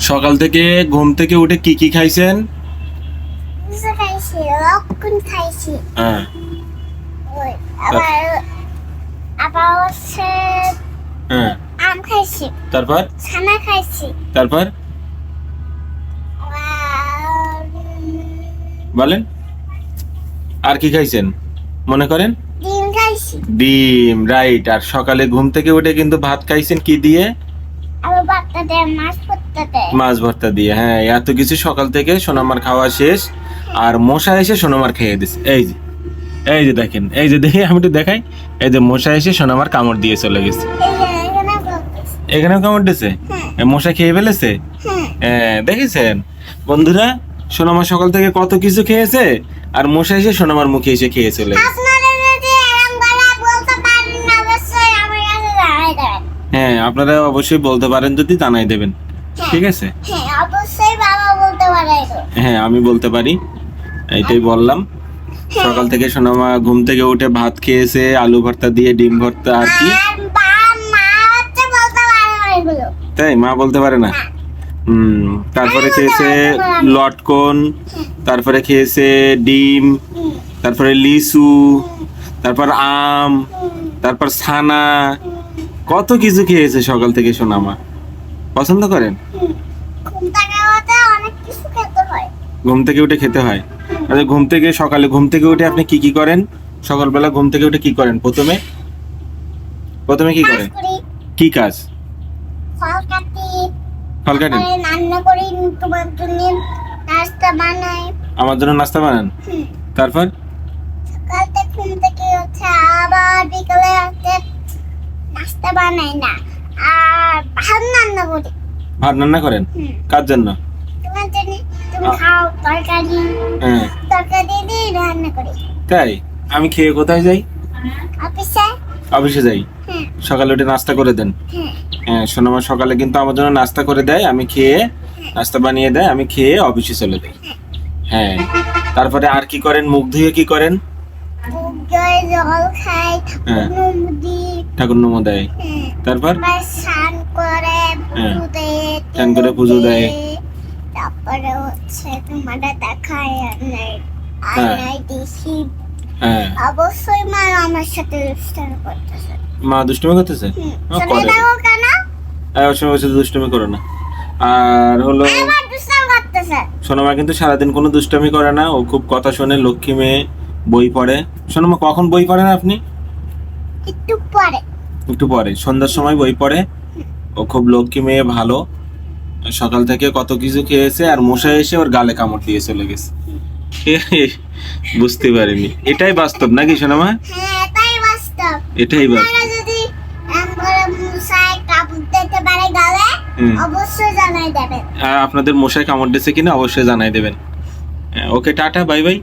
সকাল থেকে ঘুম থেকে উঠে কি কি খাইছেন? হ্যাঁ। হ্যাঁ। তারপর? তারপর? বলেন আর কি খাইছেন? মনে করেন? ডিম রাইট। আর সকালে ঘুম থেকে উঠে কিন্তু ভাত খাইছেন কি দেয়? মাছ ভর্তা দিয়ে হ্যাঁ এত কিছু সকাল থেকে সোনামার খাওয়া শেষ আর মশা এসে সোনামার খেয়ে দিছে। এই যে এই যে দেখেন এই যে দেখে আমি একটু দেখাই। এই যে মশা এসে সোনামার কামড় দিয়ে চলে গেছে। এখানে এখানেও কামড় দিয়েছে হ্যাঁ। মশা খেয়ে ফেলেছে? হ্যাঁ। দেখেছেন? বন্ধুরা সোনামা সকাল থেকে কত কিছু খেয়েছে আর মশা এসে সোনামার মুখে এসে খেয়ে চলে গেছে। হ্যাঁ আপনারা অবশ্যই বলতে পারেন যদি জানাই দেবেন। ঠিক আছে? হ্যাঁ অবশ্যই বাবা বলতে পারে হ্যাঁ আমি বলতে পারি। এইটাই বললাম। সকাল থেকে সোনামা ঘুম থেকে উঠে ভাত খেয়েছে আলু ভর্তা দিয়ে ডিম ভর্তা আর কি? তাই? মা বলতে পারে না? হুম তারপরে খেয়েছে লটকন তারপরে খেয়েছে ডিম তারপরে লিচু তারপর আম তারপর ছানা কত কিছু খেয়েছে সকাল থেকে সোনামা? পছন্দ করেন? ঘুম থেকে উঠে খেতে হয়। আচ্ছা ঘুম থেকে সকালে ঘুম থেকে উঠে আপনি কি কি করেন? সকালবেলা ঘুম থেকে উঠে কি করেন প্রথমে? প্রথমে কি করেন? কি কাজ? ফল কাটি। কাটেন? রান্না করি তোমার জন্য নাস্তা বানাই। আমার জন্য নাস্তা বানান। তারপর? বানাই না। আর ভাত রান্না করি। ভাত রান্না করেন? কার জন্য? তোমার জন্য। তুমি খাও তরকারি। হ্যাঁ। তরকারি দিয়ে রান্না করি। তাই? আমি খেয়ে কোথায় যাই? অফিসে। অফিসে যাই? হ্যাঁ। সকালে উঠে নাস্তা করে দেন। হ্যাঁ। হ্যাঁ সোনামা সকালে কিন্তু আমার জন্য নাস্তা করে দেয় আমি খেয়ে নাস্তা বানিয়ে দেয় আমি খেয়ে অফিসে চলে যাই। হ্যাঁ। তারপরে আর কি করেন? মুখ ধুয়ে কি করেন? জল খাই হ্যাঁ। ঠাকুর নমো দেয়। তারপর? স্নান করে হ্যাঁ। পুজো দেয় স্নান করে পুজো দেয়। তারপরে হচ্ছে তোমার দেখায় হ্যাঁ। হ্যাঁ। অবশ্যই মা আমার সাথে দুষ্টামি করতেছে। মা দুষ্টুমি হ্যাঁ, দুষ্টুমি করো না। আর হলো সোনামা কিন্তু সারাদিন কোনো দুষ্টামি করে না। ও খুব কথা শোনে লক্ষ্মী মেয়ে বই পড়ে। সোনামা কখন বই পড়েন আপনি? একটু পরে। একটু পরে। সন্ধ্যার সময় বই পড়ে। ও খুব লক্ষ্মী মেয়ে ভালো। সকাল থেকে কত কিছু খেয়েছে আর মশা এসে ওর গালে কামড় দিয়ে চলে গেছে। বুঝতে পারিনি। এটাই বাস্তব নাকি সোনামা? হ্যাঁ এটাই বাস্তব। আর আপনাদের মশায় কামড় দিয়েছে কিনা অবশ্যই জানাই দেবেন। Okay tata bye bye.